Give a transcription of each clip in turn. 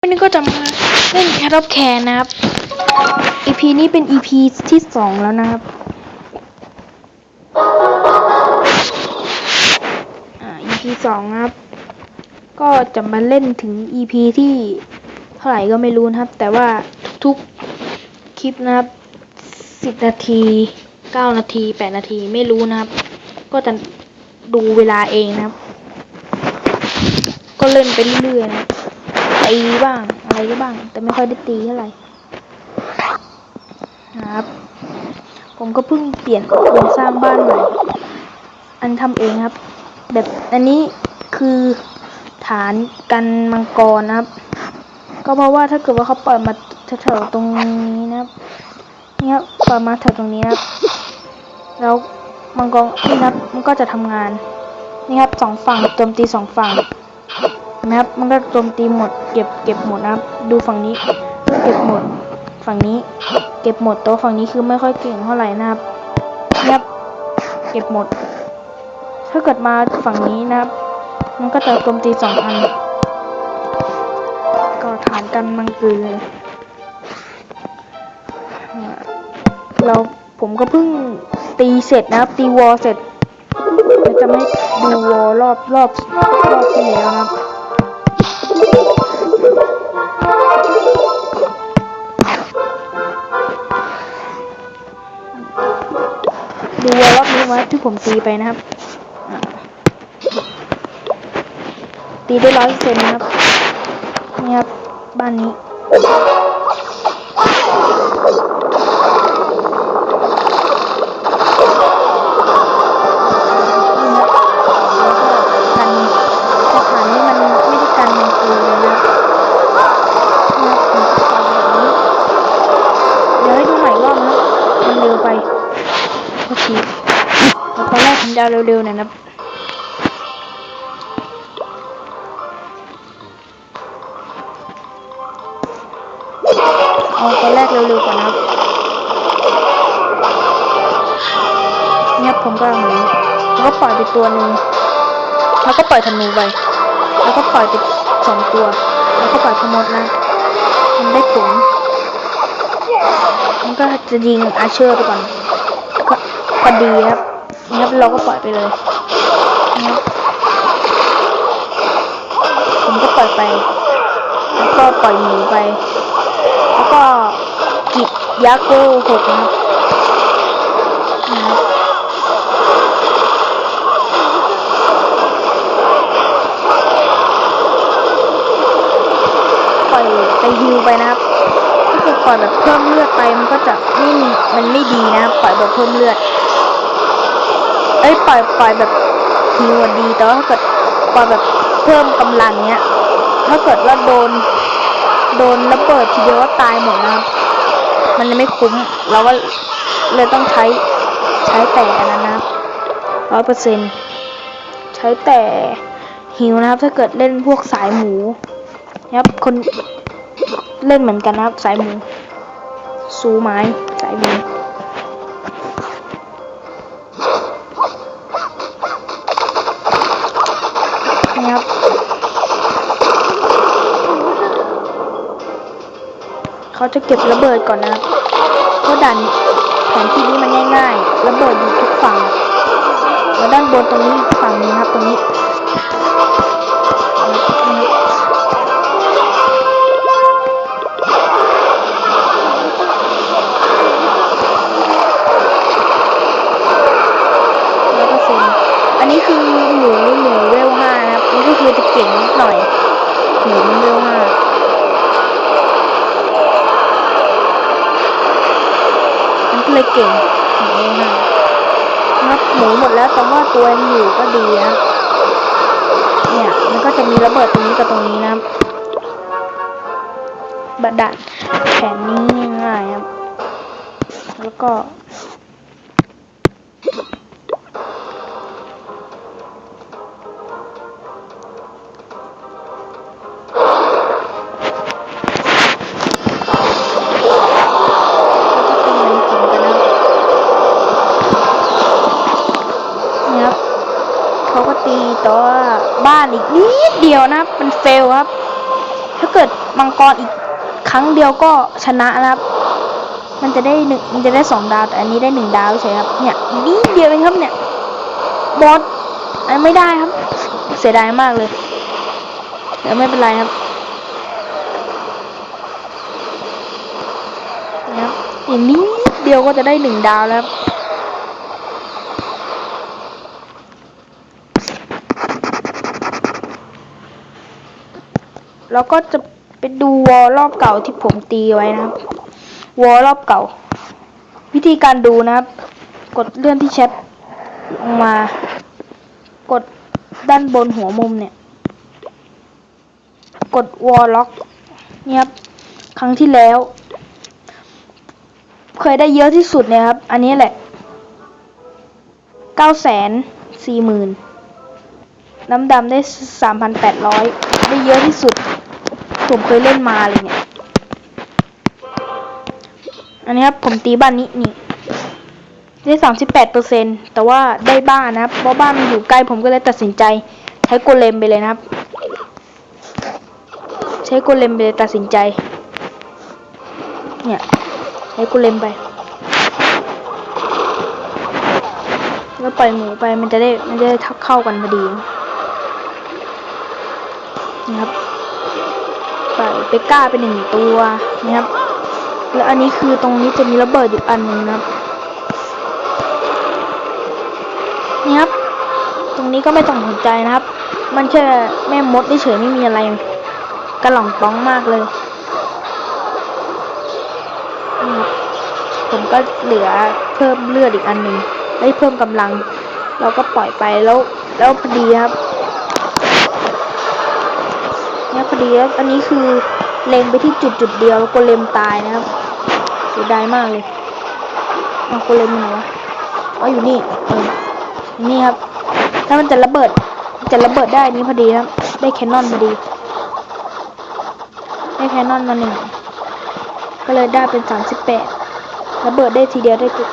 วันนี้ก็จะมาเล่นแคทอ f แคนนะครับ EP นี้เป็น EP ที่สองแล้วนะครับ อ่า EP สองครับ ก็จะมาเล่นถึง EP ที่เท่าไหร่ก็ไม่รู้นะครับ แต่ว่าทุกๆคลิปนะครับสิบนาทีเก้านาทีแปดนาทีไม่รู้นะครับ ก็จะดูเวลาเองนะครับ ก็เล่นไปเรื่อยๆนะครับ ตีบ้างอะไรก็บ้าง แต่ไม่ค่อยได้ตีเท่าไหร่ครับ ผมก็เพิ่งเปลี่ยนโครงสร้างบ้านใหม่อันทำเองครับ แบบอันนี้คือฐานกันมังกรนะครับ ก็เพราะว่าถ้าเกิดว่าเขาปล่อยมาแถวๆตรงนี้นะครับเนี่ยปล่อยมาแถวตรงนี้นะครับ แล้วมังกรนี่นะครับ มันก็จะทำงานนี่ครับสองฝั่งโจมตีสองฝั่งนะครับ มันก็โจมตีหมด ก็บเก็บหมดนะครับ ดูฝั่งนี้ เก็บหมด ฝั่งนี้ เก็บหมดแตัวาฝั่งนี้คือไม่ค่อยเก่งเท่าไหร่นะครับนะครับ เก็บหมด ถ้าเกิดมาฝั่งนี้นะครับ มันก็จะโจมตีสองอันก็ฐานกันมังกือเลยเราผมก็เพิ่งตีเสร็จนะครับ ตีวอลเสร็จจะไม่ดูวอลรอบรอบรอบที่แล้วนะครับ ดูวอลรอกนี้ไว้ที่ผมตีไปนะครับ ตีได้ร้อยเซนนะครับ นี่ครับ บ้านนี้ มจะเอาเร็วๆหน่อยนะเอาตอนแรกเร็วๆก่อนนะครับเนี่ยผมก็เหนูแล้วก็ปล่อยไปตัวหนึ่งแล้วก็ปล่อยธนูไป แล้วก็ปล่อยไปสองตัว แล้วก็ปล่อยพมดนะ มันได้ผลมันก็จะยิงอาเชอร์ไปก่อนก็พอดีครับ นี่ครับเราก็ปล่อยไปเลยนะครับผมก็ปล่อยไป แล้วก็ปล่อยหมูไป แล้วก็กิดยักษ์เวลหกนะครับนะปล่อยไปฮิวไปนะครับถ้าเกิดปล่อยแบบเพิ่มเลือดไปมันก็จะไม่มันไม่ดีนะครับปล่อยแบบเพิ่มเลือด อ้ยปล่อยปล่อยแบบฮิวดีแต่ว่าถ้าเกิดปล่อยแบบเพิ่มกำลังเนี้ย ถ้าเกิดว่าโดน โดนระเบิดทีเดียวก็ตายหมดนะครับมันเลยไม่คุ้มเราก็เลยต้องใช้ใช้แต่อันนั้นนะครับร้อยเปอร์เซ็นใช้แต่ฮิวนะครับ ถ้าเกิดเล่นพวกสายหมูนะครับคนเล่นเหมือนกันนะครับ สายหมูซูไม้สายหมู เขาจะเก็บระเบิดก่อนนะครับเพราะด่านแผนที่นี้มันง่ายๆระเบิดอยู่ทุกฝั่งแล้วด้านบนตรงนี้ฝั่งนึงครับตรงนี้นะครับร้อยเปอร์เซ็นต์อันนี้คือหมูหมูเวลห้านะครับนี่ก็คือจะเก่งนิดหน่อย หมูมันเวลห้า มันก็ เลยเก่งหมูมากนะครับหมูหมดแล้วแต่ว่าตัวยังอยู่ก็ดีนะเนี่ย มันก็จะมีระเบิดตรงนี้กับตรงนี้นะครับบัดดันแผนนี้ง่ายครับ แล้วก็ นิดเดียวนะครับมันเฟลครับ ถ้าเกิดมังกรอีกครั้งเดียวก็ชนะนะครับ มันจะได้หนึ่งมันจะได้สองดาวแต่อันนี้ได้หนึ่งดาวเฉยครับ เนี่ยนิดเดียวเองครับเนี่ยบอสอันไม่ได้ครับ เสียดายมากเลยแต่ไม่เป็นไรครับนะครับอีกนิดเดียวก็จะได้หนึ่งดาวแล้วครับ แล้วก็จะไปดูวอลรอบเก่าที่ผมตีไว้นะครับ วอลรอบเก่า วิธีการดูนะครับ กดเลื่อนที่แชทลงมา กดด้านบนหัวมุมเนี่ย กดวอลล็อกเนี่ยครับครั้งที่แล้ว เคยได้เยอะที่สุดเนี่ยครับ อันนี้แหละเก้าแสนสี่หมื่นน้ำดำได้สามพันแปดร้อยได้เยอะที่สุด ผมเคยเล่นมาเลยเนี่ย อันนี้ครับผมตีบ้านนี้นี่ได้สามสิบแปดเปอร์เซ็นแต่ว่าได้บ้านนะครับ เพราะบ้านมันอยู่ใกล้ผมก็เลยตัดสินใจ ใช้โกเลมไปเลยนะครับ ใช้โกเลมไปเลยตัดสินใจ เนี่ยใช้โกเลมไป แล้วปล่อยหมูไปมันจะได้มันจะได้ทักเข้ากันพอดีนะครับ ปล่เปก้าเป็นหนึ่งตัวนะครับ แล้วอันนี้คือตรงนี้จะมีระเบิดอยู่อันหนึงนะครับนี่ครับ ตรงนี้ก็ไม่ต้องสนใจนะครับ มันแค่แม่มดเฉยไม่มีอะไรกระหล่องต้องมากเลยนี่ครับผมก็เหลือเพิ่มเลือดอีกอันหนึ่งได้เพิ่มกำลัง เราก็ปล่อยไปแล้ว แล้วพอดีครับเนี่ยพอ ดีแล้วอันนี้คือเล็งไปที่จุดจุดเดียวแล้วก็เลมตายนะครับเสียดายมากเลยเอาโกเลมมันไหนวะอ๋ออยู่นี่เออนี่ครับ ถ้ามันจะระเบิดจะระเบิดได้นี้พอดีครับได้แคนนอนพอดี ได้แคนนอนมาหนึ่งก็เลยได้เป็นสามสิบแปดระเบิดได้ทีเดียวได้จุด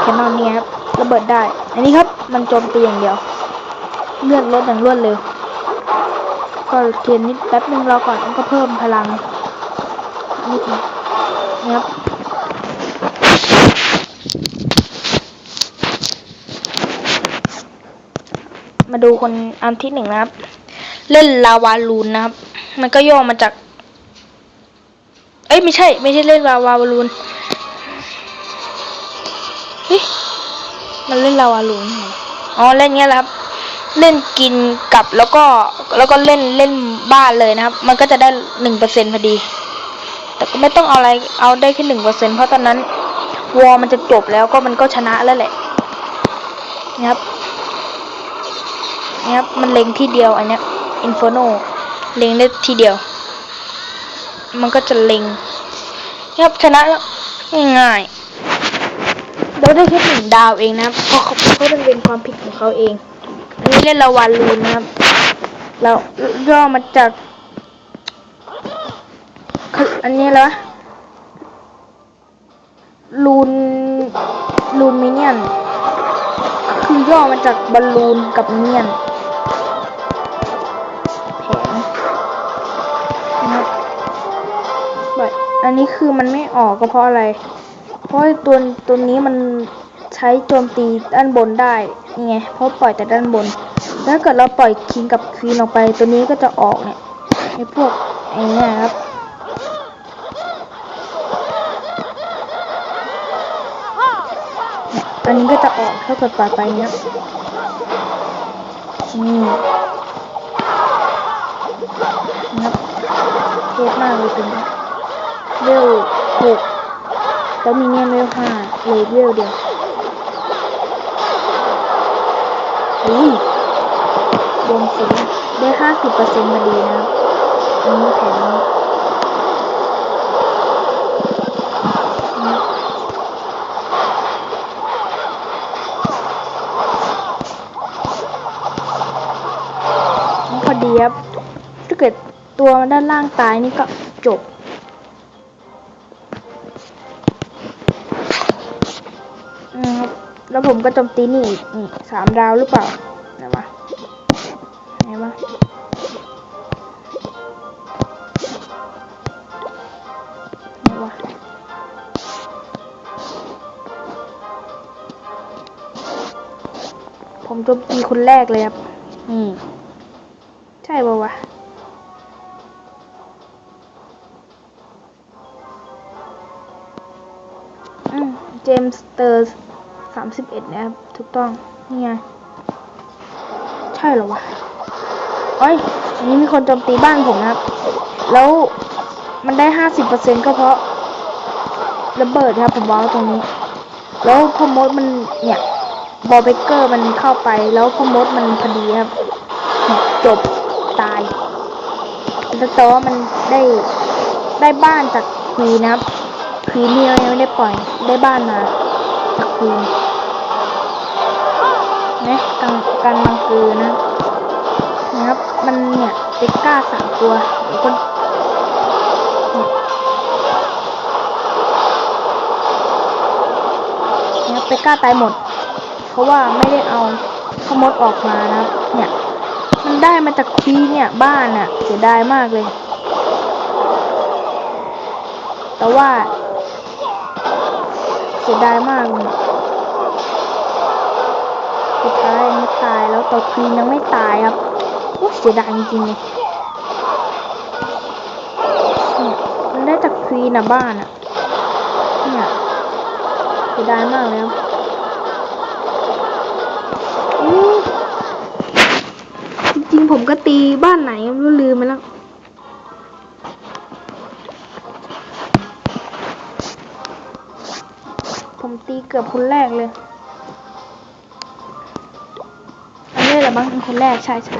แคนนอนนี่ครับระเบิดได้ อันนี้ครับมันโจมตีอย่างเดียว เลื่อนลดอย่างรวดเร็ว ก็เทียนนิดแป๊บนึงรอก่อนก็เพิ่มพลังนิดนึงนี่ครับมาดูคนอันที่หนึ่งนะครับ เล่นลาวาลูนนะครับ มันก็ย่อมาจาก เอ้ยไม่ใช่ ไม่ใช่เล่นลาวาลูนเฮ้ยมันเล่นลาวาลูนออ๋อเล่นเงี้ยแหละครับ เล่นกินกับแล้วก็แล้วก็เล่นเล่นบ้านเลยนะครับ มันก็จะได้หนึ่งเปอร์เซ็นพอดี แต่ก็ไม่ต้องเอาอะไรเอาได้แค่หนึ่งเปอร์เซ็นเพราะตอนนั้นวอลมันจะจบแล้วก็มันก็ชนะแล้วแหละนะครับนะครับมันเล็งที่เดียวอันเนี้ยอินฟโนเล็งได้ทีเดียว มันก็จะเล็งนะครับชนะแล้วง่ายๆเราได้แค่หนึ่งดาวเองนะครับเพราะเขาเพราะมันเป็นความผิดของเขาเอง เล่นละวันลูนนะครับเราย่อมาจาก อันนี้แล้วลูนลูนมิเนียน คือย่อมาจากบอลลูนกับมิเนียนแผงนะครับแบบอันนี้คือมันไม่ออกก็เพราะอะไร เพราะตัวตัวนี้มันใช้โจมตีด้านบนได้ นี่ไง เพราะปล่อยแต่ด้านบน ถ้าเกิดเราปล่อยคิงกับควีนออกไปตัวนี้ก็จะออกเนี่ยไอ้พวกไอ้นี่ครับอันนี้ก็จะออกถ้าเกิดปล่อยไปเนี้ยนี่นะครับเทสมากเลยเป็นเวลหกแล้วมีเนี่ยเวลห้าเลยเวลเดียวอุ้ย รวมสีได้ห้าสิบเปอร์เซ็นต์มาดีนะครับอันนี้แผงนี้พอดีครับ ถ้าเกิดตัวมันด้านล่างตายนี่ก็จบแล้วผมก็โจมตีนี่อีกสามดาวหรือเปล่า ผมโจมตีคนแรกเลยครับนี่ใช่ป่าวะอืมเจมส์เตอร์สามสิบเอ็ดนะครับ ถูกต้อง นี่ไง ใช่เหรอวะเอ้ยอันนี้มีคนโจมตีบ้านผมนะครับ แล้วมันได้ห้าสิบเปอร์เซ็นก็เพราะระเบิดครับ ผมวางไว้ตรงนี้ แล้วพอมดมันเนี่ย บอลเบเกอร์มันเข้าไปแล้วพมดมันพอดีครับ จบตายแต่ว่ามันได้ได้บ้านจากคีนะครับคีนี่ยังไม่ได้ปล่อยได้บ้านมาจากคีนนะกันกันมังกือนะนะครับมันเนี่ยเด็ก้าสามตัวคนเนี่ยเปกก้าตายหมด เพราะว่าไม่ได้เอาขมดออกมานะเนี่ย มันได้มาจากคีเนี่ยบ้านน่ะเสียดายมากเลย แต่ว่าเสียดายมากเลยสุดท้ายไม่ตายแล้วตัวควีนยังไม่ตายครับโอ้เสียดายจริงๆเลยเนี่ยมันได้จากคีน่ะบ้านอะเนี่ยเสียดายมากเลยครับ จริงๆผมก็ตีบ้านไหนรู้ลืมไปแล้วผมตีเกือบคนแรกเลย อันนี้แหละบ้างคนแรกใช่ใช่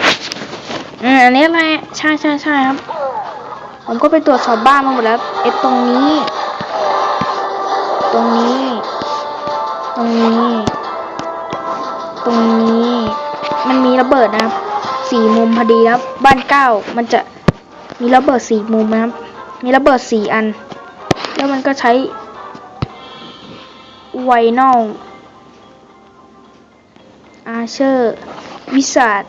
อืมอันนี้อะไรใช่ใช่ใช่ครับ ผมก็ไปตรวจสอบบ้านมาหมดแล้วเอ็ตรงนี้ ตรงนี้ ตรงนี้ ตรงนี้ มันมีระเบิดนะครับสี่มุมพอดีครับ บ้านเก้ามันจะมีระเบิดสี่มุมนะครับ มีระเบิดสี่อัน แล้วมันก็ใช้ไวนอลอาเชอร์วิสาด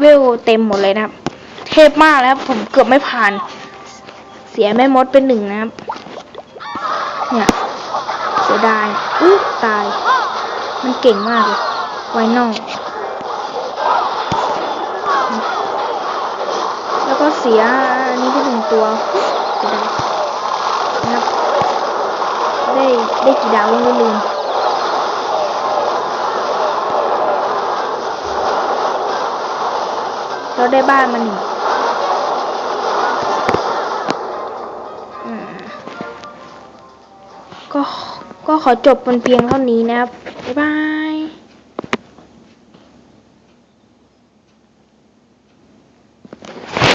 เวลเต็มหมดเลยนะครับ เทพมากแล้วครับผมเกือบไม่ผ่าน เสียแม่มดเป็นหนึ่งนะครับ เนี่ยเสียดายอู้ตาย มันเก่งมากเลย ไว้นอลแล้วก็เสียอันนี้ไปหนึ่งตัวเสียดายนะครับได้ได้กี่ดาวยังไม่ลืมเราได้บ้านมาหนึ่งอืมก็ ก็ขอจบบนเพียงเท่านี้นะครับ บ๊ายบาย